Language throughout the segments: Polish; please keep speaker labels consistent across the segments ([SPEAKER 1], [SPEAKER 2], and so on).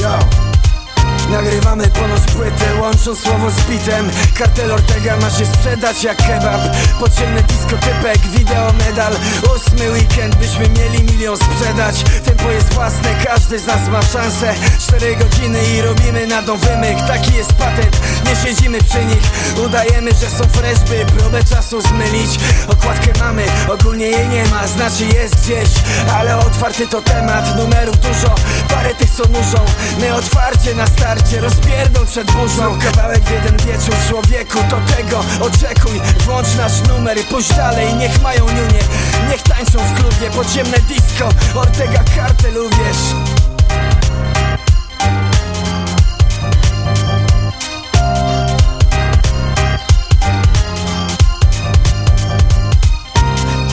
[SPEAKER 1] Yo. Łączą słowo z bitem. Kartel Ortega ma się sprzedać jak kebab. Podziemny dyskotypek, wideo medal. Ósmy weekend byśmy mieli milion sprzedać. Tempo jest własne, każdy z nas ma szansę. Cztery godziny i robimy na dom wymych Taki jest patent, nie siedzimy przy nich. Udajemy, że są fresh, by próbę czasu zmylić. Okładkę mamy, ogólnie jej nie ma Znaczy jest gdzieś, ale otwarty to temat Numerów dużo, parę tych co nużą My otwarcie na starcie, rozpierdol przed burzą. Kawałek w jeden wieczór, człowieku, to tego oczekuj. Włącz nasz numer i pójdź dalej, niech mają niunie. Niech tańczą w klubie, podziemne disco. Ortega kartel, uwierz.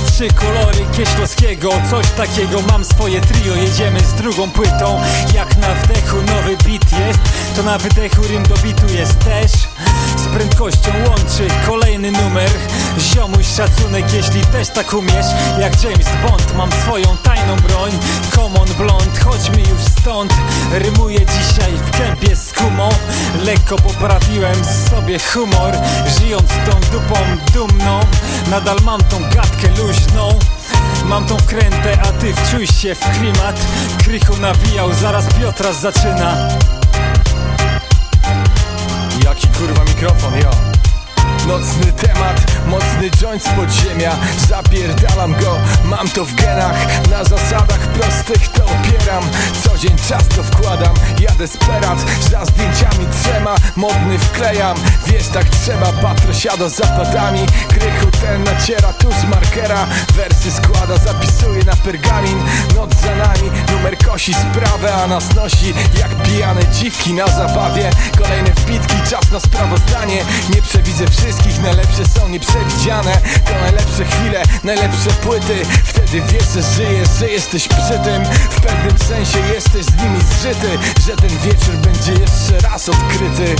[SPEAKER 2] Trzy kolory Kieślowskiego, coś takiego. Mam swoje trio, jedziemy z drugą płytą. Jak jest To na wydechu rym do bitu jest też. Z prędkością łączy kolejny numer. Ziomuś szacunek, jeśli też tak umiesz. Jak James Bond, mam swoją tajną broń. Common blond, chodźmy już stąd. Rymuję dzisiaj w kępie z kumą. Lekko poprawiłem sobie humor Żyjąc tą dupą dumną. Nadal mam tą gadkę luźną. Mam tą wkrętę, a ty wczuj się w klimat. Krychu nawijał, zaraz Piotra zaczyna
[SPEAKER 3] kurwa mikrofon, jo. Nocny temat, mocny joint z podziemia. Zapierdalam go, mam to w genach Na zasadach prostych to opieram Co dzień czas to wkładam, ja desperat Za zdjęciami trzema, modny wklejam. Wiesz tak trzeba, patro siada z zapadami Krychu ten naciera tu z markera. Wersy składa, zapisuje na pergamin. Noc za nami, numer kosi sprawę A nas nosi jak pijane dziwki na zabawie. Kolejne wbitki, czas na sprawozdanie. Nie przewidzę wszystkich, najlepsze są nieprzewidziane. To najlepsze chwile, najlepsze płyty. Wtedy wiesz, że żyjesz, że jesteś przy tym W pewnym sensie jesteś z nimi zżyty Że ten wieczór będzie jeszcze raz odkryty